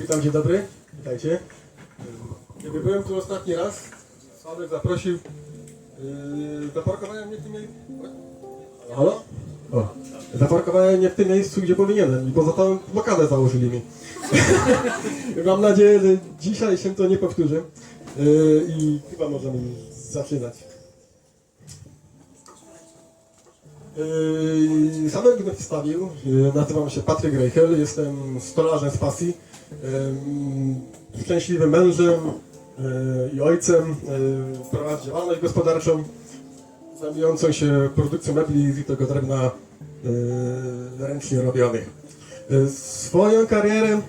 Witam, dzień dobry. Witajcie. Kiedy byłem tu ostatni raz, Sławek zaprosił. Yy, zaparkowałem nie w tym miejscu. Halo? O. Zaparkowałem nie w tym miejscu, gdzie powinienem i poza tą blokadę założyli mi. Mam nadzieję, że dzisiaj się to nie powtórzy. Yy, I chyba możemy zaczynać. Yy, Samego będę przedstawił. Yy, Nazywam się Patryk Reichel, jestem stolarzem z pasji, yy, szczęśliwym mężem yy, i ojcem. Yy, Prowadzę działalność gospodarczą zajmującą się produkcją mebli z tego drewna yy, ręcznie robionych. Yy, Swoją karierę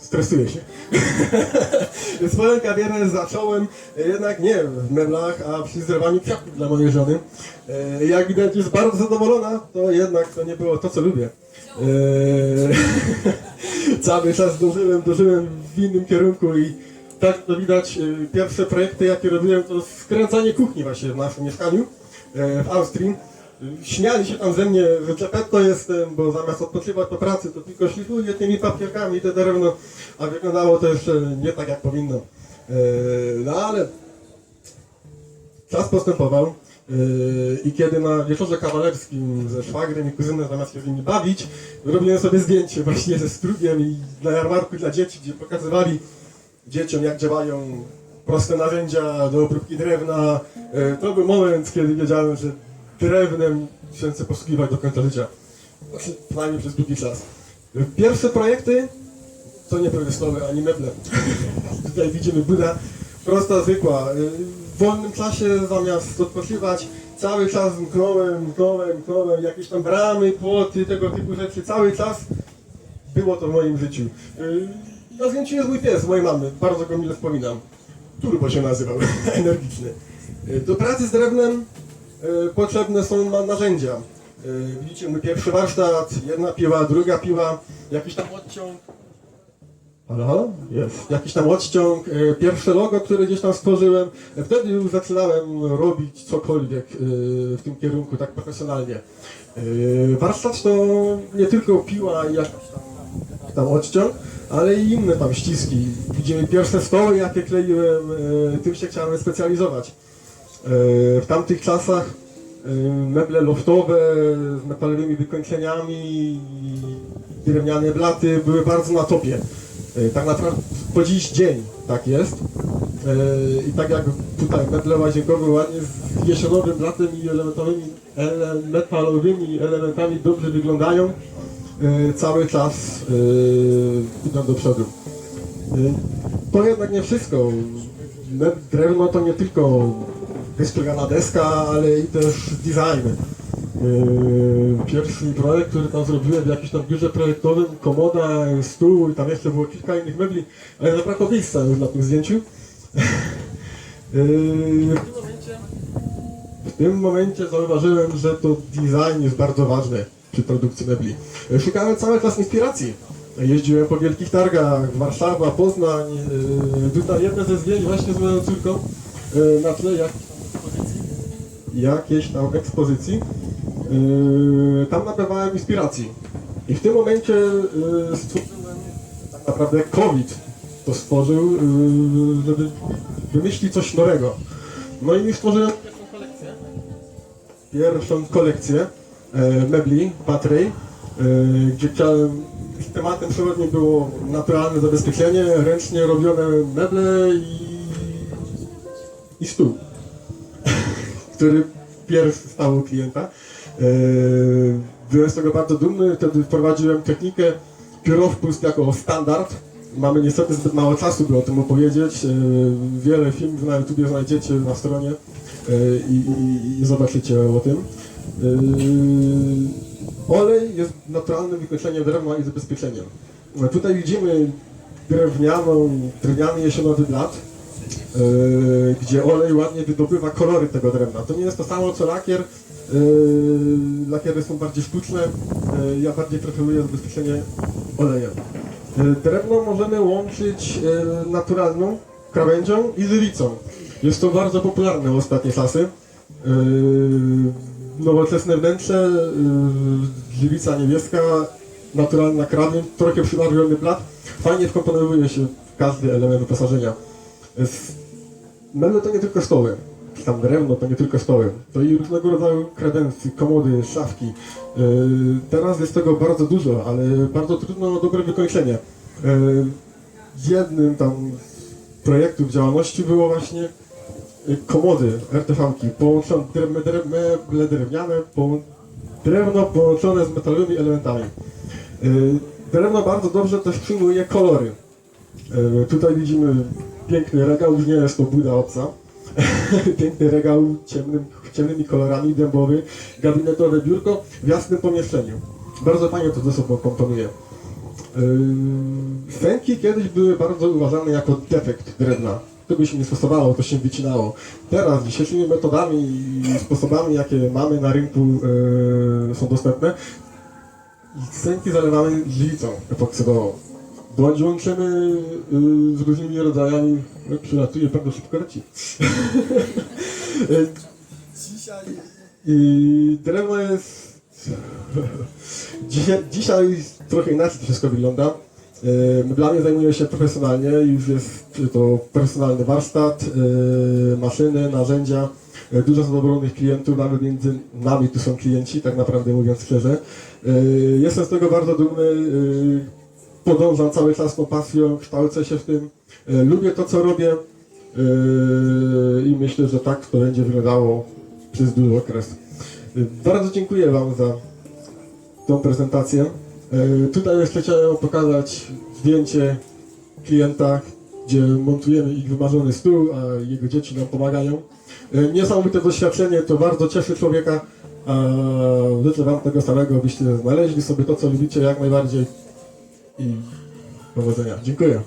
Stresuję się. Swoją karierę zacząłem jednak nie w meblach, a przy zrywaniu kwiatków dla mojej żony. E, Jak widać jest bardzo zadowolona, to jednak to nie było to, co lubię. E, Cały czas dążyłem, dążyłem w innym kierunku i tak to widać, e, pierwsze projekty jakie robiłem to skręcanie kuchni właśnie w naszym mieszkaniu w Austrii. Śmiali się tam ze mnie, że czepetto jestem, bo zamiast odpoczywać po pracy, to tylko szlifuję tymi papierkami te drewno, a wyglądało to jeszcze nie tak jak powinno. E, No ale czas postępował yy, i kiedy na wieczorze kawalerskim ze szwagrem i kuzynem zamiast się z nimi bawić, robiłem sobie zdjęcie właśnie ze strugiem i na jarmarku dla dzieci, gdzie pokazywali dzieciom jak działają proste narzędzia do obróbki drewna. Yy, To był moment, kiedy wiedziałem, że drewnem się chcę posługiwać do końca życia. Przynajmniej przez długi czas. Pierwsze projekty to nie stoły ani meble. Tutaj widzimy Buda, prosta, zwykła. W wolnym czasie zamiast odpoczywać, cały czas mknąłem, mknąłem, mknąłem, jakieś tam bramy, płoty, tego typu rzeczy, cały czas było to w moim życiu. Na zdjęciu jest mój pies, mojej mamy, bardzo go mile wspominam. Turbo się nazywał, energiczny. Y, Do pracy z drewnem potrzebne są narzędzia. Y, Widzicie, pierwszy warsztat, jedna piła, druga piła, jakiś tam odciąg, Halo? Jest. Jakiś tam odciąg, e, pierwsze logo, które gdzieś tam stworzyłem. E, Wtedy już zaczynałem robić cokolwiek e, w tym kierunku tak profesjonalnie. E, Warsztat to nie tylko piła i jakiś tam, tam odciąg, ale i inne tam ściski. Widzimy pierwsze stoły, jakie kleiłem, e, tym się chciałem specjalizować. E, W tamtych czasach e, meble loftowe z metalowymi wykończeniami, drewniane blaty były bardzo na topie. E, Tak naprawdę po dziś dzień tak jest. I tak jak tutaj meble łazienkowe ładnie z jesionowym blatem i elementowymi, ele, metalowymi elementami dobrze wyglądają, cały czas idą do przodu. To jednak nie wszystko. Drewno to nie tylko wystrugana deska, ale i też design. Yy, Pierwszy projekt, który tam zrobiłem w jakimś tam biurze projektowym, komoda, stół i tam jeszcze było kilka innych mebli, ale zabrakło miejsca już na tym zdjęciu. Yy, W tym momencie, zauważyłem, że to design jest bardzo ważny przy produkcji mebli. Szukałem cały czas inspiracji. Jeździłem po wielkich targach, Warszawa, Poznań, yy, tutaj jedne ze zdjęć właśnie z moją córką na tle ekspozycji. Jakiejś tam ekspozycji. Yy, tam nabywałem inspiracji. I w tym momencie yy, stworzyłem tak naprawdę COVID to stworzył, yy, żeby wymyślić coś nowego. No i stworzyłem pierwszą kolekcję. Pierwszą kolekcję mebli Patrej, gdzie chciałem, tematem przewodnim było naturalne zabezpieczenie, ręcznie robione meble i, i stół który pierwszy stał u klienta. Eee, Byłem z tego bardzo dumny, wtedy wprowadziłem technikę piórowpust jako standard. Mamy niestety zbyt mało czasu, by o tym opowiedzieć. Eee, Wiele filmów na YouTubie znajdziecie na stronie eee, i, i, i zobaczycie o tym. Olej jest naturalnym wykończeniem drewna i zabezpieczeniem. Tutaj widzimy drewnianą, drewniany jesionowy blat. Yy, gdzie olej ładnie wydobywa kolory tego drewna. To nie jest to samo co lakier. Yy, lakiery są bardziej sztuczne. Yy, ja bardziej preferuję zabezpieczenie olejem. Drewno możemy łączyć naturalną krawędzią i żywicą. Jest to bardzo popularne w ostatnie czasy. Nowoczesne wnętrze, żywica niebieska naturalny, krawny, trochę przybarwiony blat. Fajnie wkomponowuje się każdy element wyposażenia. Meble to nie tylko stoły, czy tam drewno to nie tylko stoły, to i różnego rodzaju kredensy, komody, szafki. Yy, Teraz jest tego bardzo dużo, ale bardzo trudno o dobre wykończenie. Yy, Jednym tam z projektów działalności było właśnie y, komody RTV-ki, połączone meble drewniane, drewno połączone z metalowymi elementami. Drewno bardzo dobrze też przyjmuje kolory. Tutaj widzimy piękny regał, już nie jest to buda obca. Piękny regał ciemnym, ciemnymi kolorami, dębowy, gabinetowe biurko w jasnym pomieszczeniu. Bardzo fajnie to ze sobą komponuje. Yy, Fenki kiedyś były bardzo uważane jako defekt drewna. Tego się nie stosowało, to się wycinało. Teraz dzisiejszymi metodami i sposobami, jakie mamy na rynku, yy, są dostępne, Sęki zalewamy żywicą epoksydową. Bądź łączymy yy, z różnymi rodzajami, no, przylatuje pewno szybko leci. Dzisiaj yy, drewno jest... Dzisiaj, dzisiaj trochę inaczej to wszystko wygląda. Meblami zajmuję się profesjonalnie, już jest to personalny warsztat, maszyny, narzędzia, dużo zadowolonych klientów, nawet między nami tu są klienci, tak naprawdę mówiąc szczerze. Jestem z tego bardzo dumny, podążam cały czas tą pasją, kształcę się w tym, yy, lubię to co robię yy, i myślę, że tak to będzie wyglądało przez długi okres. Yy, Bardzo dziękuję Wam za tą prezentację. E, Tutaj jeszcze chciałem pokazać zdjęcie klienta, gdzie montujemy ich wymarzony stół, a jego dzieci nam pomagają. E, Niesamowite doświadczenie, to bardzo cieszy człowieka. Życzę Wam tego samego, byście znaleźli sobie to, co lubicie jak najbardziej i powodzenia. Dziękuję.